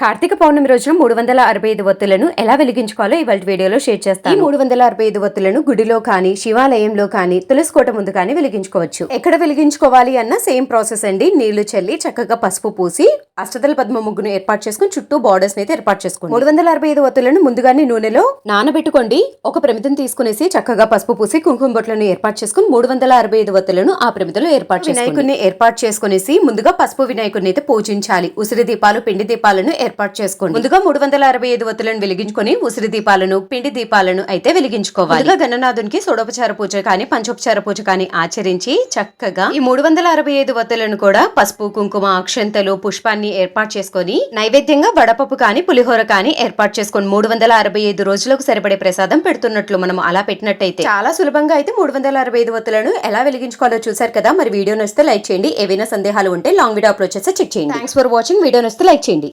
కార్తీక పౌర్ణమి రోజున మూడు వందల అరవై ఐదు ఒత్తులను ఎలా వెలిగించుకోవాలో ఇవాళ వీడియోలో షేర్ చేస్తాను. ఈ మూడు వందల అరవై ఐదు ఒత్తులను గుడిలో కానీ శివాలయంలో కానీ తులసి కోట ముందు కానీ వెలిగించుకోవచ్చు. ఎక్కడ వెలిగించుకోవాలి అన్న సేమ్ ప్రాసెస్ అండి. నీళ్ళు చల్లి చక్కగా పసుపు పూసి అష్టదల పద్మ ముగ్గును ఏర్పాటు చేసుకుని చుట్టూ బార్డర్స్ అయితే ఏర్పాటు చేసుకోండి. మూడు వందల అరవై ఐదు ఒత్తులను ముందుగానే నూనెలో నానబెట్టుకోండి. ఒక ప్రమిదం తీసుకునేసి చక్కగా పసుపు పూసి కుంకుమ బొట్లను ఏర్పాటు చేసుకుని మూడు వందల అరవై ఐదు ఒత్తులను ఆ ప్రమిదలో ఏర్పాటు వినాయకుడిని ఏర్పాటు చేసుకునేసి ముందుగా పసుపు వినాయకుడిని అయితే పూజించాలి. ఉసిరి దీపాలు పిండి దీపాలను ఏర్పాటు చేసుకోండి. ముందుగా మూడు వందల అరవై ఐదు ఒత్తులను వెలిగించుకొని ఉసిరి దీపాలను పిండి దీపాలను అయితే వెలిగించుకోవాలి. ముందుగా గణనాథునికి సోడోపచార పూజ కానీ పంచోపచార పూజ కానీ ఆచరించి చక్కగా ఈ మూడు వందల అరవై ఐదు ఒత్తులను కూడా పసుపు కుంకుమ అక్షంతలు పుష్పాన్ని ఏర్పాటు చేసుకొని నైవేద్యంగా వడపప్పు కానీ పులిహోర కానీ ఏర్పాటు చేసుకొని మూడు వందల అరవై ఐదు రోజులకు సరిపడే ప్రసాదం పెడుతున్నట్లు మనం అలా పెట్టినట్టయితే. చాలా సులభంగా అయితే మూడు వందల అరవై ఐదు ఒత్తులను ఎలా వెలిగించుకోవాలో చూసారు కదా. మరి వీడియో నచ్చితే లైక్ చేయండి. ఏవైనా సందేహాలు ఉంటే లాంగ్ వీడియో అప్లోడ్ చేస్తే చెక్ చేయండి. థ్యాంక్స్ ఫర్ వాచింగ్ వీడియో నచ్చితే లైక్ చేయండి.